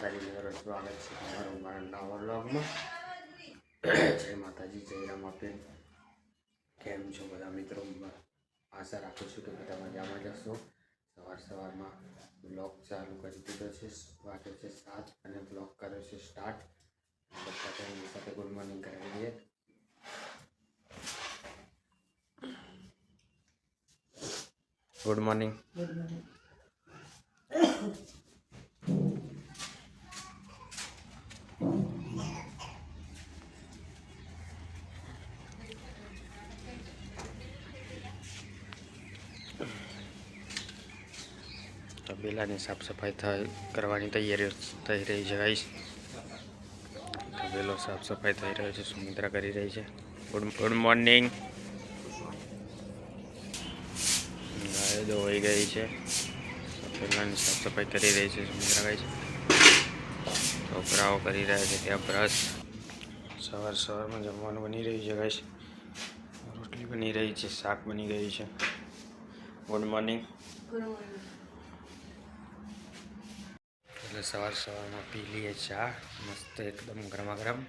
માતાજીનું ઘરે સ્વાગત છે તમારું મારા નવા વ્લોગમાં જય માતાજી જય રામ આપીન કેમ છો બધા મિત્રો? આશા રાખું છું કે બધા મજામાં જશો સવાર સવારમાં બ્લોગ ચાલુ કરી દીધો છે વાગ્યો છે સાત અને બ્લોગ કર્યો છે સ્ટાર્ટ. બધા તેની સાથે ગુડ મોર્નિંગ કરાવી દઈએ. Good morning. તબેલાની સાફ સફાઈ કરવાની તૈયારીઓ થઈ રહી છે ગાઈશ તબેલો સાફ સફાઈ થઈ રહ્યો છે, સુમિત્રા કરી રહી છે. ગુડ ગુડ મોર્નિંગ ગાય ધોવાઈ ગઈ છે. તબેલાની સાફ સફાઈ કરી રહી છે સુમિત્રા ગાઈશ છોકરાઓ કરી રહ્યા છે ત્યાં બ્રશ. સવાર સવારમાં જમવાનું બની રહ્યું છે ગાઈશ રોટલી બની રહી છે, શાક બની ગયું છે. ગુડ મોર્નિંગ એટલે સવાર સવારમાં પી લઈએ ચા મસ્ત એકદમ ગરમા ગરમ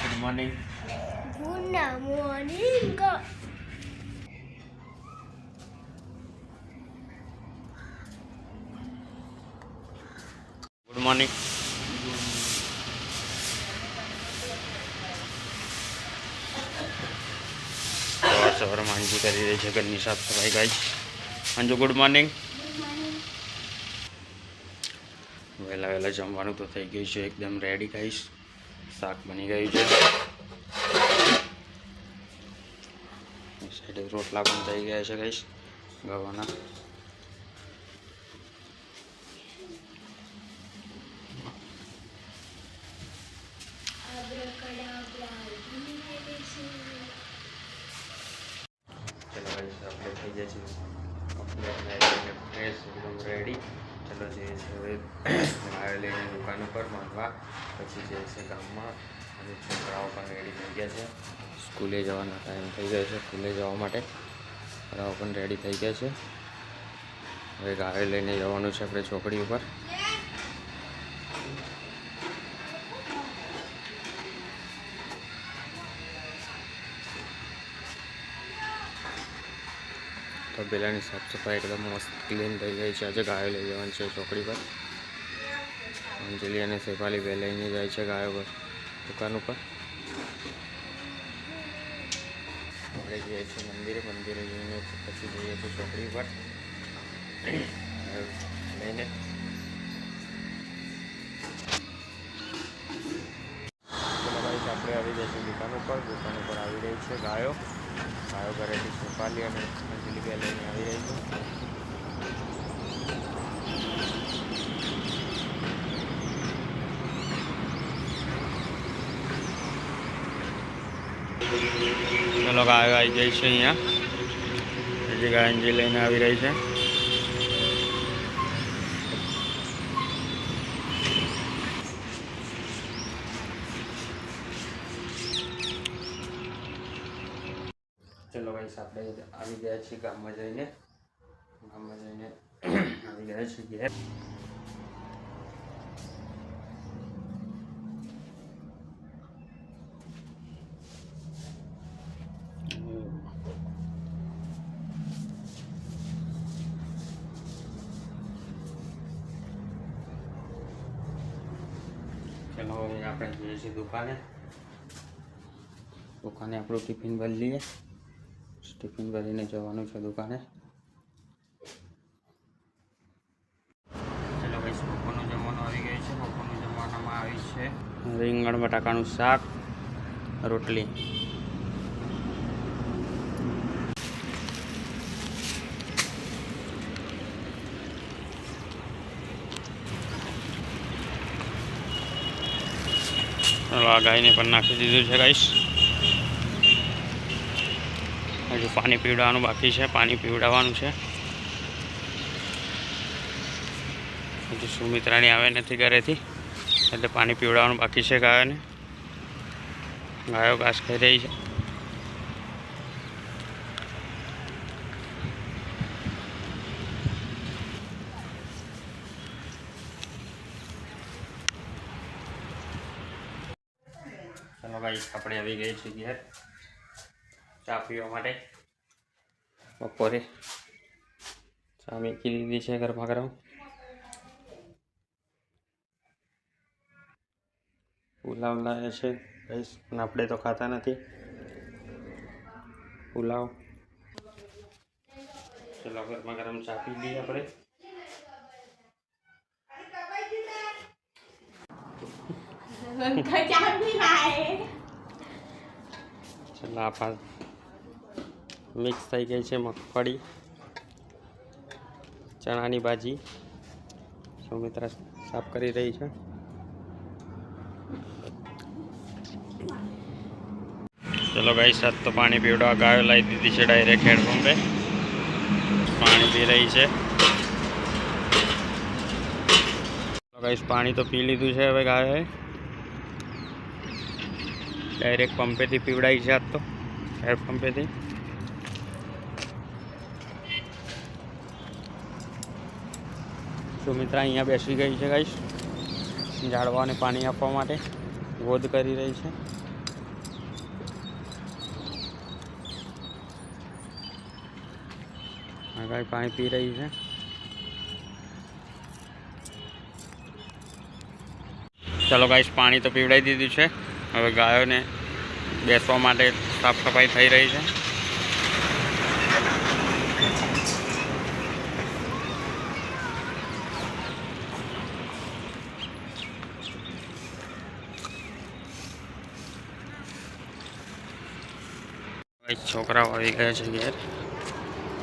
good morning Good morning. Good morning સવાર સવારમાં અંજુ કરી રહી છે, ઘરની સાફ સફાઈ ગાઈ અંજુ ગુડ મોર્નિંગ વહેલા વહેલા જમવાનું તો થઈ ગયું છે, એકદમ રેડી ગાઈશ શાક બની ગયું છે. સાઈડે રોટલા પણ થઈ ગયા છે ગાઈશ ગવાના ચલો ગાઈસ આપણે થઈ જાય છે ફ્રેશ એકદમ રેડી ચલો જે છે હવે ગાયો લઈને દુકાન ઉપર માંગવા પછી જે છે ગામમાં અને છોકરાઓ પણ રેડી થઈ ગયા છે. સ્કૂલે જવાનો ટાઈમ થઈ ગયો છે સ્કૂલે જવા માટે. છોકરાઓ પણ રેડી થઈ ગયા છે. હવે ગાયો લઈને જવાનું છે આપણે છોકરી ઉપર. તબેલાની સાફ સફાઈ એકદમ મસ્ત ક્લીન થઈ ગઈ છે. આજે ગાયો લઈ જવાની છે ચોકડી પર. અંજલિ અને શેફાલી બે લઈને જાય છે ગાયો પર, દુકાન ઉપર. આપણે જઈએ છીએ મંદિરે મંદિરે જઈને પછી જઈએ છીએ ચોકડી પર. લઈને. આપણે આવી જઈશું દુકાન ઉપર. દુકાન ઉપર આવી રહી છે ગાયો. ગાયો ઘરેથી શેફાલી અને અંજલિ બે લઈને આવી રહી છે ગાયો આવી જાય છે અહીંયા. બીજી ગાંજી લઈને આવી રહી છે. ચલો ભાઈ આપણે આવી ગયા છીએ ગામમાં જઈને. ગામમાં જઈને આવી ગયા છીએ ઘેર. ચલો આપણે જઈએ છીએ દુકાને. દુકાને આપણું ટિફિન ભરી લઈએ. ટિફિન કરીને જવાનું છે દુકાને. ચલો ભાઈ બપોરનું જમવાનું આવી ગયું છે. બપોરનું જમવાનામાં આવી છે. રીંગણ બટાકાનું શાક રોટલી. ગાયને પણ નાખી દીધું છે ગાઈશ. હજુ પાણી પીવડાવવાનું બાકી છે, પાણી પીવડાવવાનું છે. હજુ સુમિત્રાની આવે નથી ઘરેથી, એટલે પાણી પીવડાવવાનું બાકી છે ગાયોને. ગાયો ઘાસ ખાઈ રહી છે. ચાલો ભાઈ આપણે આવી ગઈ છે ઘેર. ચા પીવા માટે. બપોરે ચા મૂકી દીધી છે ગરમા ગરમ. પુલાવ લાવે છે ગઈશ પણ આપણે તો ખાતા નથી. પુલાવ. ચલો ગરમા ગરમ ચા પી લઈએ આપણે. ચલો આ મિક્સ થઈ ગઈ છે મગફળી, ચણાની ભાજી સૌમિત્રા સાફ કરી રહી છે? ચલો ગાઈ સાત તો પાણી પીવડવા ગાયો લાવી દીધી છે ડાયરેક્ટ હેડપંપે પાણી પી રહી છે. ગાઈસ પાણી તો પી લીધું છે હવે ગાયોએ. ડાયરેક્ટ પંપેથી પીવડાવી છે આજ તો હેડપંપેથી સુમિત્રા અહીંયા બેસી ગઈ છે ગાઈશ ઝાડવાને પાણી આપવા માટે ગોદ કરી રહી છે. ગાય પાણી પી રહી છે. ચલો ગાઈશ પાણી તો પીવડાવી દીધું છે. હવે ગાયોને બેસવા માટે સાફ સફાઈ થઈ રહી છે. છોકરાઓ આવી ગયા છે ઘેર.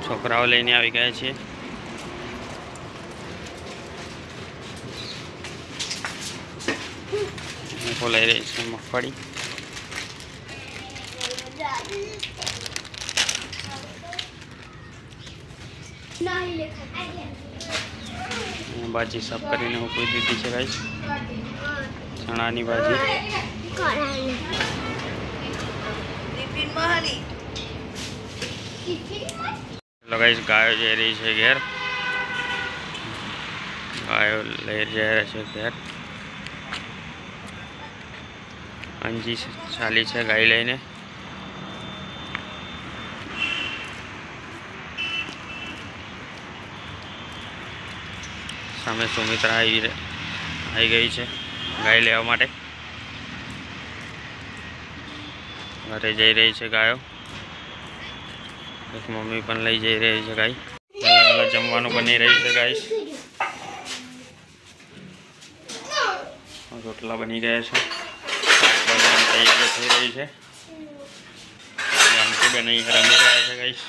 છોકરાઓ લઈને આવી ગયા છે. લઈ રહી છે મગફળી. ભાજી સાફ કરીને મૂકી દીધી છે ભાઈ ચણાની ભાજી ગાઈસ ગાયો જઈ રહી છે ઘેર. ગાયો લઈ જઈ રહ્યા છે ઘેર. અંજી ચાલી છે ગાય લઈને. સામે સુમિત્રા આવી આવી ગઈ છે ગાય લેવા માટે. ઘરે જઈ રહી છે ગાયો. એક મમ્મી પણ લઈ જઈ રહી છે ગાઈ જમવાનું બની રહી છે ગાય રોટલા બની રહ્યા છે. તૈયારી થઈ રહી છે. રમી રહ્યા છે ગાઈશ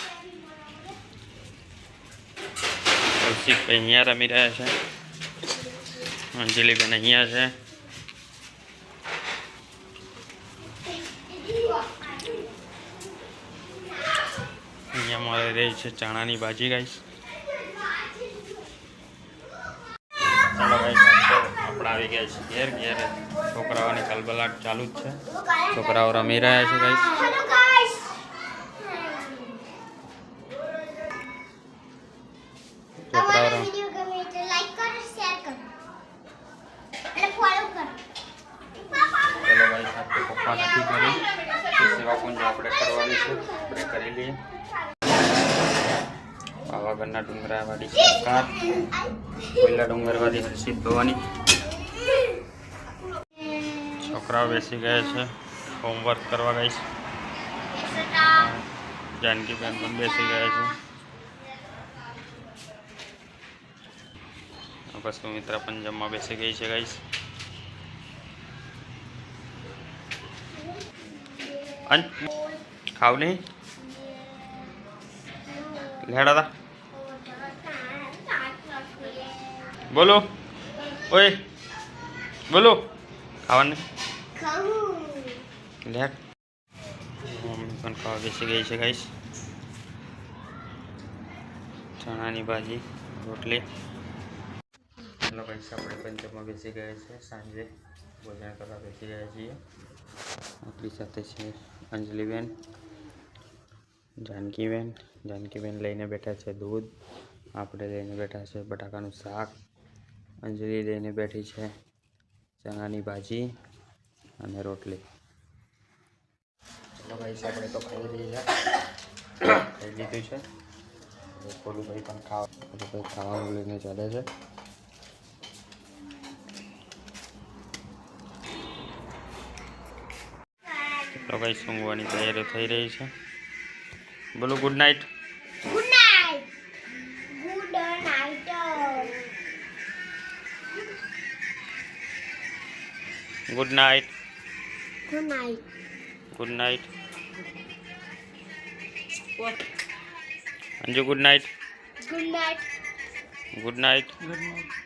કૌશિકભાઈ અહીંયા રમી રહ્યા છે. અંજલિબેન અહીંયા છે. અહીંયા રહે છે ચણાની ભાજી ગાઈશ આપણે આવી ગયા છે ઘેર ઘેર છોકરાઓની કલબલાટ ચાલુ જ છે. છોકરાઓ રમી રહ્યા છે ગાઈસ છોકરાઓ અમારો પપ્પા નથી કરી. સેવા કુંજ આપણે કરવાની છે. આપણે કરી લઈએ. પાવાગઢના ડુંગરાવાળી સરકાર કોયલા ડુંગરવાળી હર્ષિત ભવાની છોકરાઓ બેસી ગયા છે, હોમવર્ક કરવા ગઈશ જાનકીબેન પણ બેસી ગયા છે. બસ સુમિત્રા પણ જમવા બેસી ગઈ છે ગાઈશ ખાવ નહીં? લેડા તા બોલો ઓય બોલો ખાવાનું નહીં લેટ મમ્મી પણ ખાવા બેસી ગઈ છે ગાઈશ ચણાની ભાજી રોટલી ચલો કહીશ આપણે પણ જમવા બેસી ગયા છે સાંજે ભોજન કરવા બેસી ગયા છીએ આપણી સાથે છે અંજલિબેન જાનકીબેન જાનકીબેન લઈને બેઠા છે દૂધ આપણે લઈને બેઠા છે બટાકાનું શાક અંજલિ લઈને બેઠી છે ચણાની ભાજી અને રોટલી. ચલો ભાઈ, આપણે તો ખાઈ લઈએ ખાઈ લીધું છે. કોલુભાઈ પણ ખાવા ભાઈ ખાવાનું લઈને ચાલે છે. તો ભાઈ, સૂંઘવાની તૈયારી થઈ રહી છે. બોલો, good night. Good night. Good night. Good night. What? Anju, good night. Good night. Good night. Good night.